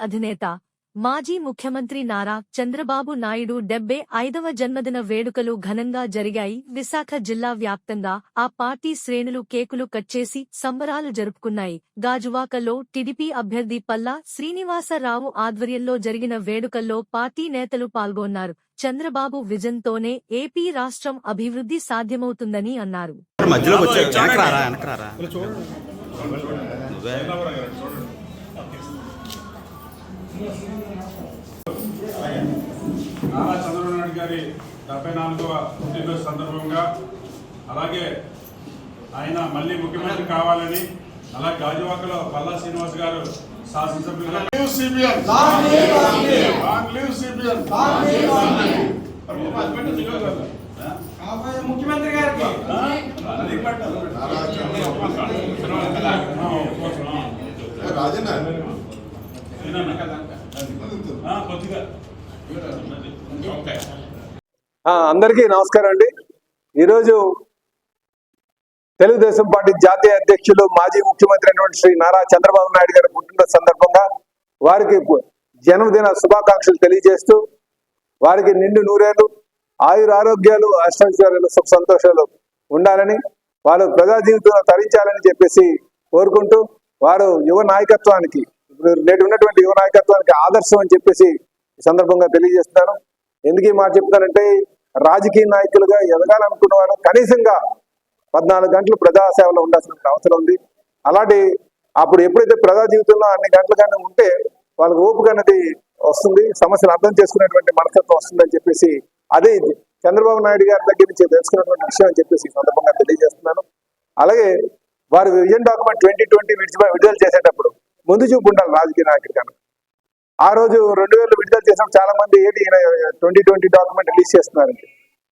అధినేత మాజీ ముఖ్యమంత్రి నారా చంద్రబాబు నాయుడు డెబ్బై ఐదవ జన్మదిన వేడుకలు ఘనంగా జరిగాయి విశాఖ జిల్లా వ్యాప్తంగా ఆ పార్టీ శ్రేణులు కేకులు కట్ చేసి సంబరాలు జరుపుకున్నాయి గాజువాకలో టిడిపి అభ్యర్థి పల్లా శ్రీనివాసరావు ఆధ్వర్యంలో జరిగిన వేడుకల్లో పార్టీ నేతలు పాల్గొన్నారు చంద్రబాబు విజన్తోనే ఏపీ రాష్ట్రం అభివృద్ధి సాధ్యమవుతుందని అన్నారు నారా చంద్రబాబు నాయుడు గారి డెబ్బై నాలుగవ పుట్టినరోజు సందర్భంగా అలాగే ఆయన మళ్ళీ ముఖ్యమంత్రి కావాలని అలాగే గాజువాకలో పల్లా శ్రీనివాస్ గారు శాసనసభ్యులుగా ముఖ్యమంత్రి గారికి రాజన్న అందరికీ నమస్కారం అండి. ఈరోజు తెలుగుదేశం పార్టీ జాతీయ అధ్యక్షులు మాజీ ముఖ్యమంత్రి అయినటువంటి శ్రీ నారా చంద్రబాబు నాయుడు గారి పుట్టినరోజు సందర్భంగా వారికి జన్మదిన శుభాకాంక్షలు తెలియజేస్తూ వారికి నిండు నూరేళ్ళు ఆయుర ఆరోగ్యాలు అష్టైశ్వర్యాలు సుఖ సంతోషాలు ఉండాలని వారు ప్రజా జీవితంలో తరించాలని చెప్పేసి కోరుకుంటూ వారు యువ నాయకత్వానికి నేటి ఉన్నటువంటి యువ నాయకత్వానికి ఆదర్శం అని చెప్పేసి ఈ సందర్భంగా తెలియజేస్తున్నాను. ఎందుకు ఈ మాట చెప్తానంటే రాజకీయ నాయకులుగా ఎదగాలనుకున్న వారు కనీసంగా పద్నాలుగు గంటలు ప్రజా సేవలో ఉండాల్సిన అవసరం ఉంది. అలాంటి అప్పుడు ఎప్పుడైతే ప్రజా జీవితంలో అన్ని గంటలు కానీ ఉంటే వాళ్ళకి ఓపిక అనేది వస్తుంది సమస్యలు అర్థం చేసుకునేటువంటి మనస్తత్వం వస్తుందని చెప్పేసి అదే చంద్రబాబు నాయుడు గారి దగ్గర నుంచి తెలుసుకున్నటువంటి విషయం అని చెప్పేసి సందర్భంగా తెలియజేస్తున్నాను. అలాగే వారు విజన్ డాక్యుమెంట్ ట్వంటీ ట్వంటీ విడుదల చేసేటప్పుడు ముందు చూపు ఉండాలి రాజకీయ నాయకుడి కన్నా ఆ రోజు రెండు వేలు విడుదల చేసినప్పుడు చాలా మంది ఏంటి ట్వంటీ ట్వంటీ డాక్యుమెంట్ రిలీజ్ చేస్తున్నారండి.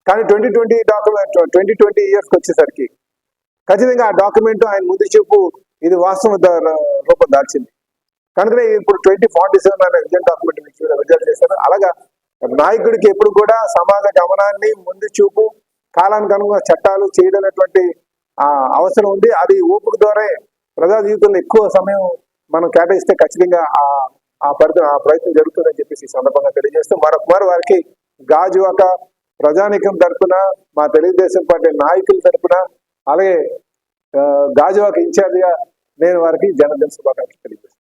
కానీ twenty twenty document twenty twenty ఇయర్స్కి వచ్చేసరికి ఖచ్చితంగా ఆ డాక్యుమెంట్ ఆయన ముందు చూపు ఇది వాస్తవ రూపం దాల్చింది. కనుకనే ఇప్పుడు ట్వంటీ ఫార్టీ సెవెన్ అనే విజన్ డాక్యుమెంట్ విడుదల చేశారు. అలాగా నాయకుడికి ఎప్పుడు కూడా సమాజ గమనాన్ని ముందు చూపు కాలానికి అనుగుణ చట్టాలు చేయడం అవసరం ఉంది. అది ఓపుకు ద్వారా ప్రజా జీవితంలో ఎక్కువ సమయం మనం కేటాయిస్తే ఖచ్చితంగా ఆ ఆ పరిధి ఆ ప్రయత్నం జరుగుతుందని చెప్పేసి ఈ సందర్భంగా తెలియజేస్తూ మరొకమారు వారికి గాజువాక ప్రజానికం తరఫున మా తెలుగుదేశం పార్టీ నాయకుల తరఫున అలాగే గాజువాక ఇన్ఛార్జిగా నేను వారికి జనదిన శుభాకాంక్షలు తెలియజేస్తాను